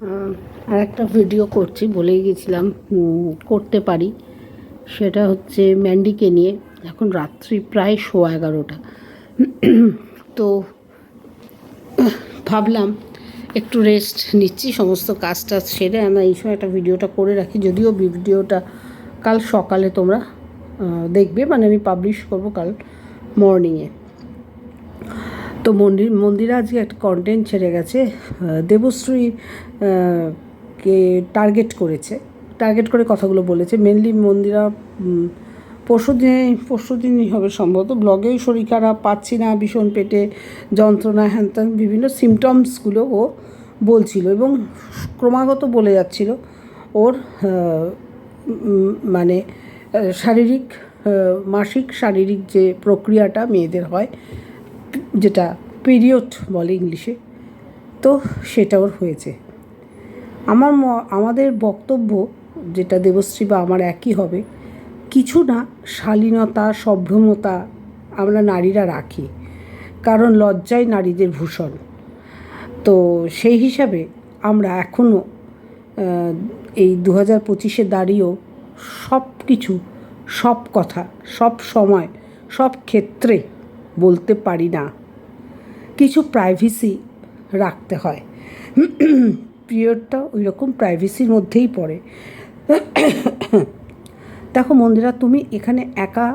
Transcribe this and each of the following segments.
আর একটা ভিডিও করছি, বলেই গেছিলাম করতে পারি। সেটা হচ্ছে ম্যান্ডিকে নিয়ে। এখন রাত্রি প্রায় শো এগারোটা। তো, ভাবলাম একটু রেস্ট নিচ্ছি, সমস্ত কাজ টাজ সেরে আমরা এই সময় একটা ভিডিওটা করে রাখি। যদিও ভিডিওটা কাল সকালে তোমরা দেখবে। মানে আমি পাবলিশ করব কাল মর্নিংয়ে তো মন্দির, মন্দিরে আজকে একটা কন্টেন্ট ছেড়ে গেছে। দেবশ্রী কে টার্গেট করেছে। টার্গেট করে কথাগুলো বলেছে। মেনলি মন্দিরা পরশু দিনে, পরশু দিনই হবে সম্ভবত। ব্লগেই শরীর খারাপ পাচ্ছি না ভীষণ পেটে যন্ত্রণা, হ্যান বিভিন্ন সিমটমসগুলো ও বলছিল এবং ক্রমাগত বলে যাচ্ছিল। ওর মানে শারীরিক মাসিক শারীরিক যে প্রক্রিয়াটা মেয়েদের হয় যেটা পিরিয়ড বলে ইংলিশে, তো সেটা ওর হয়েছে। আমার আমাদের বক্তব্য যেটা দেবশ্রী বা আমার একই হবে, কিছু না, শালীনতা সম্ভ্রমতা আমরা নারীরা রাখি, কারণ লজ্জাই নারীদের ভূষণ। তো সেই হিসাবে আমরা এখনও এই দু হাজার পঁচিশে দাঁড়িয়েও সব কিছু সব কথা, সব সময়, সব ক্ষেত্রে বলতে পারি না। কিছু প্রাইভেসি রাখতে হয়। পিরিয়ডটা ওই রকম প্রাইভেসির মধ্যেই পড়ে। দেখো মন্দিরা, তুমি এখানে একা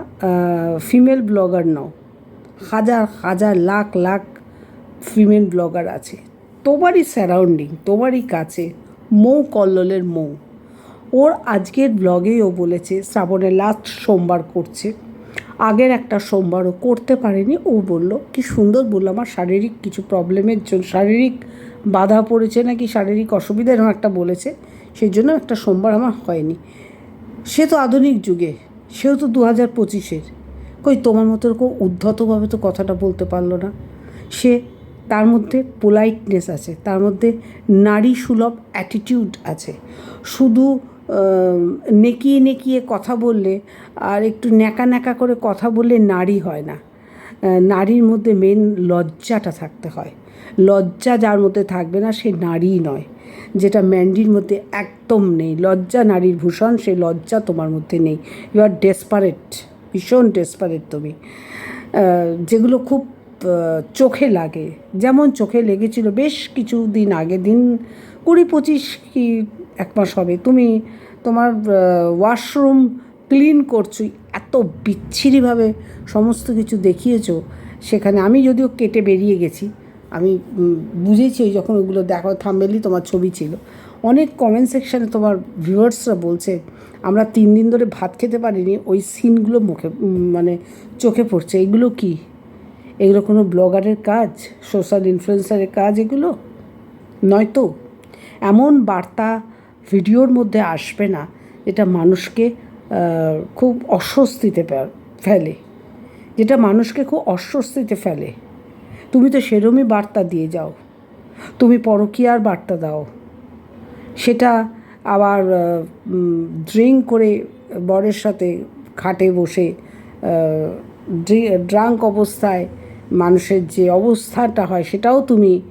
ফিমেল ব্লগার নও। হাজার হাজার, লাখ লাখ ফিমেল ব্লগার আছে। তোমারই সারাউন্ডিং তোমারই কাছে মৌ কল্লোলের মৌ। ওর আজকের ব্লগেই ও বলেছে, শ্রাবণের লাস্ট সোমবার করছে। আগের একটা সোমবারও করতে পারেনি। ও বলল, কি সুন্দর বলল, আমার শারীরিক কিছু প্রবলেমের জন্য, শারীরিক বাধা পড়েছে নাকি, শারীরিক অসুবিধা এরকম একটা বলেছে, সেই জন্য একটা সোমবার আমার হয়নি। সে তো আধুনিক যুগে, সেও তো দু হাজার পঁচিশের। কই, তোমার মতো এরকম উদ্ধতভাবে তো কথাটা বলতে পারল না। সে, তার মধ্যে পোলাইটনেস আছে, তার মধ্যে নারী সুলভ অ্যাটিটিউড আছে। শুধু নেকিয়ে নেকিয়ে কথা বললে আর একটু ন্যাকা ন্যাকা করে কথা বললে নারী হয় না। নারীর মধ্যে মেন লজ্জাটা থাকতে হয়। লজ্জা যার মধ্যে থাকবে না সে নারীই নয়। যেটা ম্যান্ডির মধ্যে একদম নেই। লজ্জা নারীর ভূষণ, সে লজ্জা তোমার মধ্যে নেই। ইউ আর ডেসপারেট ভীষণ ডেসপারেট তুমি। যেগুলো খুব চোখে লাগে। যেমন চোখে লেগেছিল বেশ কিছু দিন আগে, দিন কুড়ি পঁচিশ কি এক মাস হবে। তুমি তোমার ওয়াশরুম ক্লিন করছ, এত বিচ্ছিরিভাবে সমস্ত কিছু দেখিয়েছো, সেখানে আমি যদিও কেটে বেরিয়ে গেছি, আমি বুঝেছি ওই যখন ওগুলো দেখো থামবেলি তোমার ছবি ছিল। অনেক কমেন্ট সেকশানে তোমার ভিউয়ার্সরা বলছে, আমরা তিন দিন ধরে ভাত খেতে পারিনি, ওই সিনগুলো মুখে মানে চোখে পড়ছে, এগুলো কি? এগুলো কোনো ব্লগারের কাজ সোশ্যাল ইনফ্লুয়েন্সারের কাজ এগুলো? নয়তো এমন বার্তা ভিডিওর মধ্যে আসবে না যেটা মানুষকে খুব অস্বস্তিতে ফেলে যেটা মানুষকে খুব অস্বস্তিতে ফেলে। তুমি তো সেরমই বার্তা দিয়ে যাও। তুমি পরকীয়ার বার্তা দাও। সেটা আবার ড্রিঙ্ক করে বরের সাথে খাটে বসে ড্রাঙ্ক অবস্থায় মানুষের যে অবস্থাটা হয় সেটাও তুমি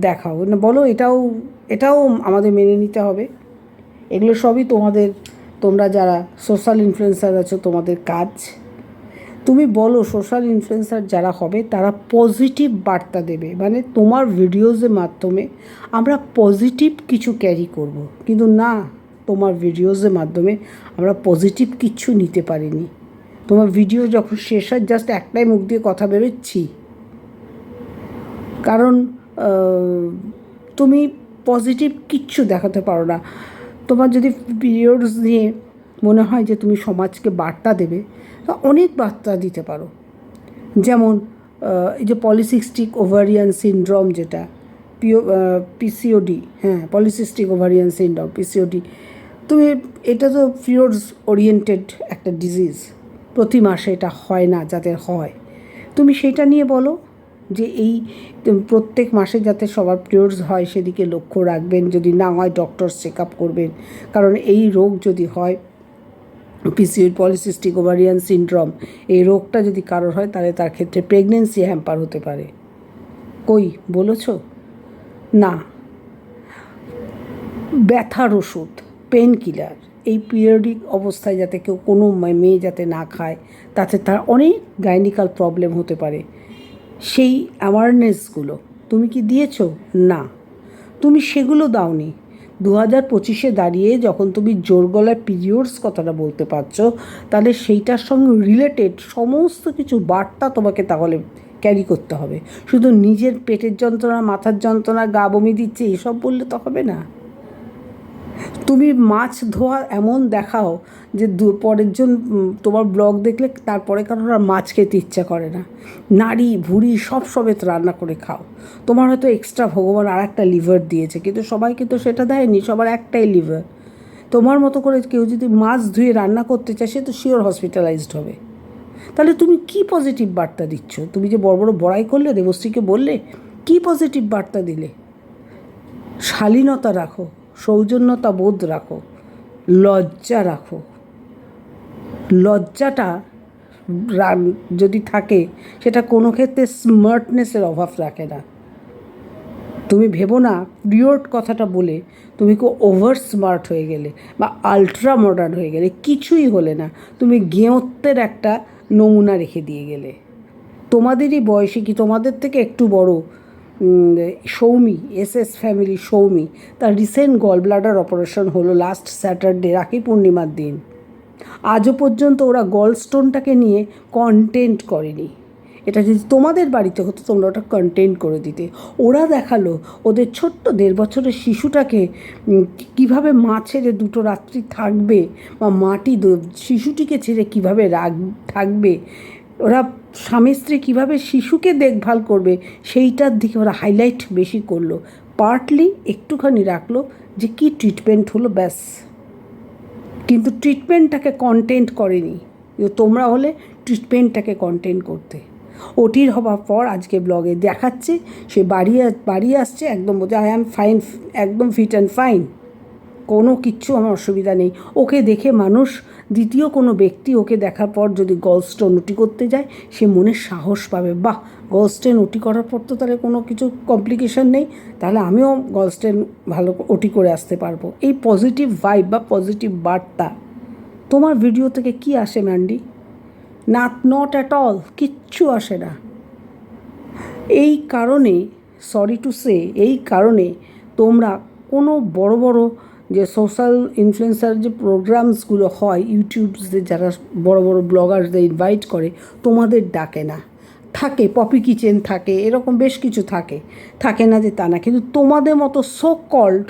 দেখাও। না, বলো এটাও এটাও আমাদের মেনে নিতে হবে। এগুলো সবই তোমাদের, তোমরা যারা সোশ্যাল ইনফ্লুয়েন্সার আছো, তোমাদের কাজ। তুমি বলো সোশ্যাল ইনফ্লুয়েন্সার যারা হবে, তারা পজিটিভ বার্তা দেবে। মানে তোমার ভিডিওজের মাধ্যমে আমরা পজিটিভ কিছু ক্যারি করব। কিন্তু না, তোমার ভিডিওজের মাধ্যমে আমরা পজিটিভ কিচ্ছু নিতে পারিনি। তোমার ভিডিও যখন শেষ হয় জাস্ট একটাই মুখ দিয়ে কথা বেরোচ্ছি কারণ তুমি পজিটিভ কিচ্ছু দেখাতে পারো না। তোমার যদি পিরিয়ডস নিয়ে মনে হয় যে তুমি সমাজকে বার্তা দেবে, তা অনেক বার্তা দিতে পারো। যেমন এই যে পলিসিস্টিক ওভারিয়ান সিনড্রোম যেটা পিও পিসিওডি হ্যাঁ পলিসিস্টিক ওভারিয়ান সিনড্রোম পিসিওডি তুমি, এটা তো পিরিয়ডস ওরিয়েন্টেড একটা ডিজিজ প্রতি মাসে এটা হয় না যাদের হয়। তুমি সেটা নিয়ে বলো যে এই প্রত্যেক মাসে যাতে সবার পিরিয়ডস হয় সেদিকে লক্ষ্য রাখবেন। যদি না হয় ডক্টর চেক আপ করবেন। কারণ এই রোগ যদি হয় পিসিওড পলিসিস্টিক ওভারিয়ান সিনড্রোম এই রোগটা যদি কারোর হয়, তাহলে তার ক্ষেত্রে প্রেগনেন্সি হ্যাম্পার হতে পারে। কই? বলেছ? না। ব্যথার ওষুধ পেন কিলার এই পিরিয়ডিক অবস্থায় যাতে কেউ কোনো মেয়ে যাতে না খায়, তাতে তার অনেক গাইনিক্যাল প্রবলেম হতে পারে। সেই অ্যাওয়ারনেসগুলো তুমি কি দিয়েছ? না। তুমি সেগুলো দাওনি। দু হাজার পঁচিশে দাঁড়িয়ে যখন তুমি জোর গলায় পিরিয়ডস কথাটা বলতে পারছ, তাহলে সেইটার সঙ্গে রিলেটেড সমস্ত কিছু বার্তা তোমাকে তাহলে ক্যারি করতে হবে। শুধু নিজের পেটের যন্ত্রণা, মাথার যন্ত্রণা, গা বমি দিচ্ছে, এসব বললে তো হবে না। তুমি মাছ ধোয়া এমন দেখাও যে দু, পরের জন তোমার ব্লগ দেখলে তারপরে কারোর আর মাছ খেতে ইচ্ছা করে না। নাড়ি ভুড়ি সব সবেত রান্না করে খাও। তোমার হয়তো এক্সট্রা ভগবান আর একটা লিভার দিয়েছে, কিন্তু সবাইকে তো সেটা দেয়নি, সবার একটাই লিভার তোমার মতো করে কেউ যদি মাছ ধুয়ে রান্না করতে চায়, সে তো শিওর হসপিটালাইজড হবে। তাহলে তুমি কি পজিটিভ বার্তা দিচ্ছ? তুমি যে বড় বড় বড়াই করলে, দেবশ্রীকে বললে, কি পজিটিভ বার্তা দিলে? শালীনতা রাখো। সৌজন্যতা বোধ রাখো, লজ্জা রাখো। লজ্জাটা যদি থাকে, সেটা কোনো ক্ষেত্রে স্মার্টনেসের অভাব রাখে না। তুমি ভেবো না পিরিয়ড কথাটা বলে তুমি খুব ওভার স্মার্ট হয়ে গেলে বা আলট্রা মডার্ন হয়ে গেলে, কিছুই হলে না। তুমি গেঁয়ত্বের একটা নমুনা রেখে দিয়ে গেলে। তোমাদেরই বয়সে কি তোমাদের থেকে একটু বড়? Soumi, S S family Soumi, তার রিসেন্ট গল ব্লাডার অপারেশন হলো লাস্ট স্যাটারডে রাখি পূর্ণিমার দিন। আজও পর্যন্ত ওরা গল স্টোনটাকে নিয়ে কন্টেন্ট করেনি। এটা যদি তোমাদের বাড়িতে হতো, তোমরা ওটা কন্টেন্ট করে দিতে। ওরা দেখাল ওদের ছোট্ট দেড় বছরের শিশুটাকে কীভাবে মা ছেড়ে দুটো রাত্রি থাকবে বা মাটি শিশুটিকে ছেড়ে কীভাবে রাগ, থাকবে, ওরা স্বামী স্ত্রী কীভাবে শিশুকে দেখভাল করবে, সেইটার দিকে ওরা হাইলাইট বেশি করল। পার্টলি একটুখানি রাখল যে কী ট্রিটমেন্ট হলো, ব্যাস। কিন্তু ট্রিটমেন্টটাকে কন্টেন্ট করেনি। তোমরা হলে ট্রিটমেন্টটাকে কন্টেন্ট করতে। ওটির হবার পর আজকে ব্লগে দেখাচ্ছে, সে বাড়ি আ- বাড়ি আসছে, একদম বলছে আই অ্যাম ফাইন একদম ফিট অ্যান্ড ফাইন কোনো কিচ্ছু আমার অসুবিধা নেই। ওকে দেখে মানুষ, দ্বিতীয় কোনো ব্যক্তি ওকে দেখার পর যদি গলস্টোন ওটি করতে যায়, সে মনে সাহস পাবে। বাহ! গলস্টেন ওটি করার পর তো তাহলে কোনো কিছু কমপ্লিকেশন নেই। তাহলে আমিও গলস্টেন ভালো ওটি করে আসতে পারব। এই পজিটিভ ভাইব বা পজিটিভ বার্তা, তোমার ভিডিও থেকে কি আসে Mandy nut not at all কিচ্ছু আসে না। এই কারণে সরি টু সে এই কারণে তোমরা কোনো বড় বড় যে সোশ্যাল ইনফ্লুয়েন্সার যে প্রোগ্রামসগুলো হয় ইউটিউবসদের যারা বড় বড় ব্লগারদের ইনভাইট করে, তোমাদের ডাকে না। থাকে পপি কিচেন থাকে, এরকম বেশ কিছু থাকে। থাকে না যে তা না, কিন্তু তোমাদের মতো so called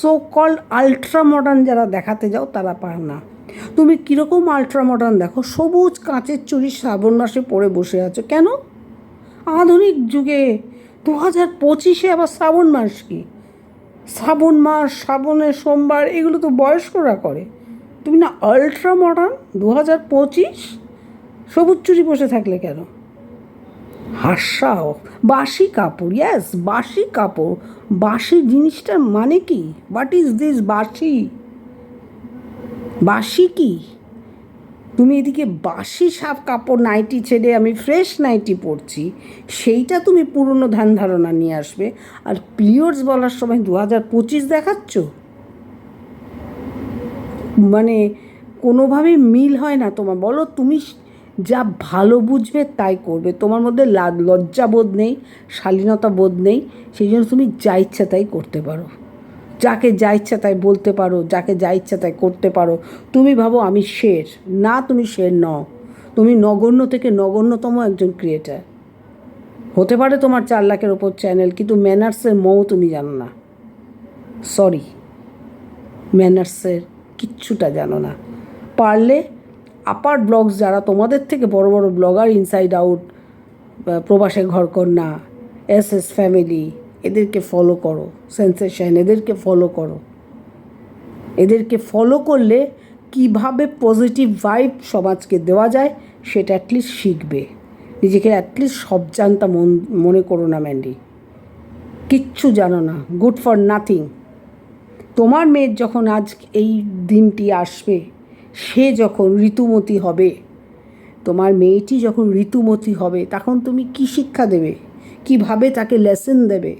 so called ultra modern যারা দেখাতে যাও, তারা পার না। তুমি কীরকম আলট্রা মডার্ন দেখো, সবুজ কাঁচের চুরি শ্রাবণ মাসে পরে বসে আছো। কেন? আধুনিক যুগে দু হাজার পঁচিশে আবার শ্রাবণ মাস কি? শ্রাবণ মাস, শ্রাবণের সোমবার, এগুলো তো বয়স্করা করে। তুমি না আলট্রা মডার্ন দু হাজার পঁচিশ? সবুজ চুরি বসে থাকলে কেন? হাস্যাও। বাসি কাপড় ইয়াস বাসি কাপড়। বাসি জিনিসটার মানে কি? হোয়াট ইজ দিস বাসি? বাসি কি? তুমি এদিকে বাসি সাপ কাপড় নাইটি ছেড়ে আমি ফ্রেশ নাইটি পরছি, সেইটা তুমি পুরনো ধ্যান ধারণা নিয়ে আসবে। আর পিরিয়ডস বলার সময় দু হাজার পঁচিশ দেখাচ্ছ? মানে কোনোভাবেই মিল হয় না তোমার। বলো তুমি যা ভালো বুঝবে তাই করবে। তোমার মধ্যে লজ্জাবোধ নেই, শালীনতা বোধ নেই, সেই জন্য তুমি যা ইচ্ছা তাই করতে পারো। যাকে যা ইচ্ছা তাই বলতে পারো, যাকে যা ইচ্ছা তাই করতে পারো। তুমি ভাবো আমি শের, না তুমি শের নও। তুমি নগণ্য থেকে নগণ্যতম একজন ক্রিয়েটার হতে পারে তোমার চার লাখের ওপর চ্যানেল কিন্তু ম্যানার্সের মৌ তুমি জানো না। সরি ম্যানার্সের কিচ্ছুটা জানো না। পারলে আপার ব্লগস যারা তোমাদের থেকে বড় বড় ব্লগার ইনসাইড আউট প্রবাসের ঘরকন্যা এস এস ফ্যামিলি এদেরকে ফলো করো সেন্সেশন এদেরকে ফলো করো। এদেরকে ফলো করলে কীভাবে পজিটিভ ভাইব সমাজকে দেওয়া যায়, সেটা অ্যাটলিস্ট শিখবে। নিজেকে অ্যাটলিস্ট সব জানতা মন, মনে করো না ম্যান্ডি কিচ্ছু জানো না গুড ফর নাথিং তোমার মেয়ের যখন আজ এই দিনটি আসবে, সে যখন ঋতুমতি হবে, তোমার মেয়েটি যখন ঋতুমতি হবে, তখন তুমি কি শিক্ষা দেবে? কীভাবে তাকে লেসন দেবে?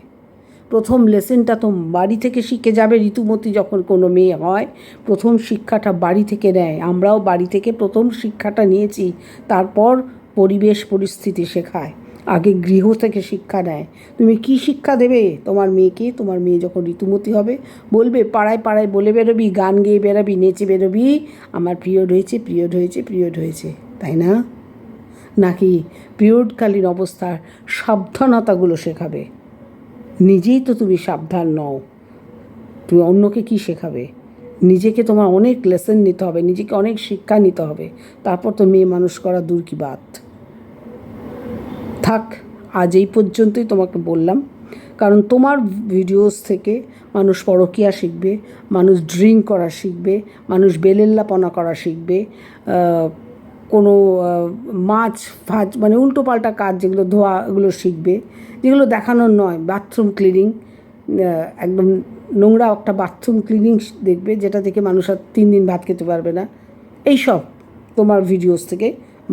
প্রথম লেসেনটা তো বাড়ি থেকে শিখে যাবে ঋতুমতি যখন কোনো মেয়ে হয়, প্রথম শিক্ষাটা বাড়ি থেকে নেয়। আমরাও বাড়ি থেকে প্রথম শিক্ষাটা নিয়েছি, তারপর পরিবেশ পরিস্থিতি শেখায়, আগে গৃহ থেকে শিক্ষা নেয়। তুমি কি শিক্ষা দেবে? তোমার মেয়েকে? তোমার মেয়ে যখন ঋতুমতি হবে, বলবে, পাড়ায় পাড়ায় বলে বেরোবি, গান গেয়ে বেরোবি, নেচে বেরোবি, আমার পিরিয়ড হয়েছে পিরিয়ড হয়েছে পিরিয়ড হয়েছে। তাই না? নাকি পিরিয়ডকালীন অবস্থার সাবধানতাগুলো শেখাবে? নিজেই তো তুমি সাবধান নও। তুমি অন্যকে কি শেখাবে? নিজেকে তোমার অনেক লেসন নিতে হবে, নিজেকে অনেক শিক্ষা নিতে হবে। তারপর তো মেয়ে মানুষ করা দূর কি বাত? থাক, আজ এই পর্যন্তই তোমাকে বললাম। কারণ তোমার ভিডিওস থেকে মানুষ পরকিয়া শিখবে, মানুষ ড্রিঙ্ক করা শিখবে, মানুষ বেলেল্লাপনা করা শিখবে কোনো মাছ ফাজ মানে উল্টোপাল্টা কাজ যেগুলো ধোয়া, এগুলো শিখবে। যেগুলো দেখানোর নয় বাথরুম ক্লিনিং একদম নোংরা একটা বাথরুম ক্লিনিং দেখবে, যেটা দেখে মানুষ আর তিন দিন ভাত খেতে পারবে না। এইসব তোমার ভিডিওস থেকে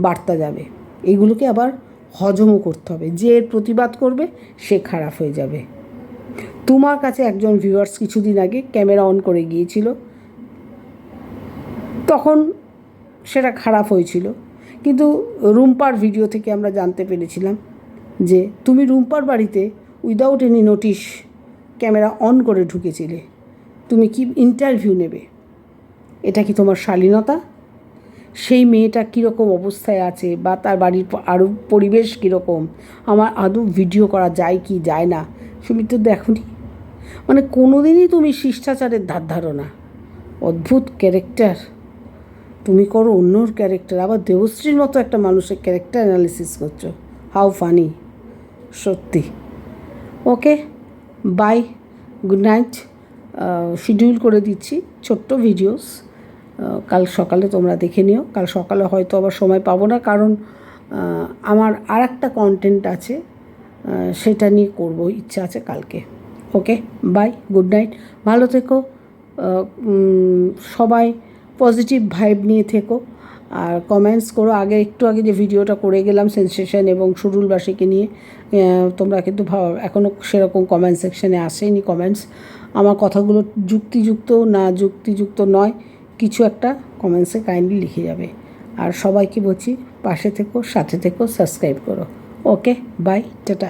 বার্তা যাবে। এইগুলোকে আবার হজমও করতে হবে। যে এর প্রতিবাদ করবে, সে খারাপ হয়ে যাবে। তোমার কাছে একজন ভিউয়ার্স কিছুদিন আগে ক্যামেরা অন করে গিয়েছিল। তখন সেটা খারাপ হয়েছিল। কিন্তু রুম্পার ভিডিও থেকে আমরা জানতে পেরেছিলাম যে তুমি রুম্পার বাড়িতে without any notice camera on করে ঢুকেছিলে। তুমি কি ইন্টারভিউ নেবে? এটা কি তোমার শালীনতা? সেই মেয়েটা কীরকম অবস্থায় আছে বা তার বাড়ির আরও পরিবেশ কীরকম? আমার আদৌ ভিডিও করা যায় কি যায় না? তুমি তো দেখনি। মানে কোনোদিনই তুমি শিষ্টাচারের ধার ধারণা অদ্ভুত ক্যারেক্টার তুমি করো অন্যর ক্যারেক্টার আবার দেবশ্রীর মতো একটা মানুষের ক্যারেক্টার অ্যানালিসিস করছ। হাউ ফানি সত্যি। Okay bye good night schedule করে দিচ্ছি ছোট্ট ভিডিওস কাল সকালে তোমরা দেখে নিও। কাল সকালে হয়তো আবার সময় পাবো না, কারণ আমার আর একটা কন্টেন্ট আছে সেটা নিয়ে করব, ইচ্ছা আছে কালকে। ওকে বাই গুড নাইট ভালো থেকো। সবাই পজিটিভ ভাইব নিয়ে থেকো। আর কমেন্টস করো। আগে একটু আগে যে ভিডিওটা করে গেলাম সেন্সেশন এবং সুরুলবাসীকে নিয়ে তোমরা কিন্তু এখনও সেরকম কমেন্ট সেকশানে আসেনি কমেন্টস আমার কথাগুলো যুক্তিযুক্ত না যুক্তিযুক্ত নয়, কিছু একটা কমেন্টসে কাইন্ডলি লিখে যাবে। আর সবাইকে বলছি, পাশে থেকো, সাথে থেকো সাবস্ক্রাইব করো। Okay bye tata